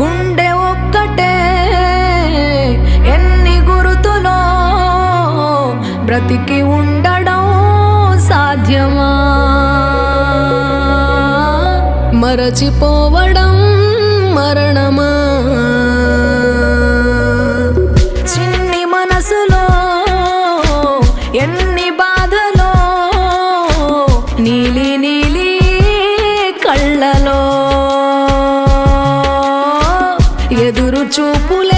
గుండె ఒక్కటే ఎన్ని గురుతులో బ్రతికి ఉండడం సాధ్యమా? మరచిపోవడం మరణమా? చిన్ని మనసులో ఎన్ని బాధలో నీలి చూపులే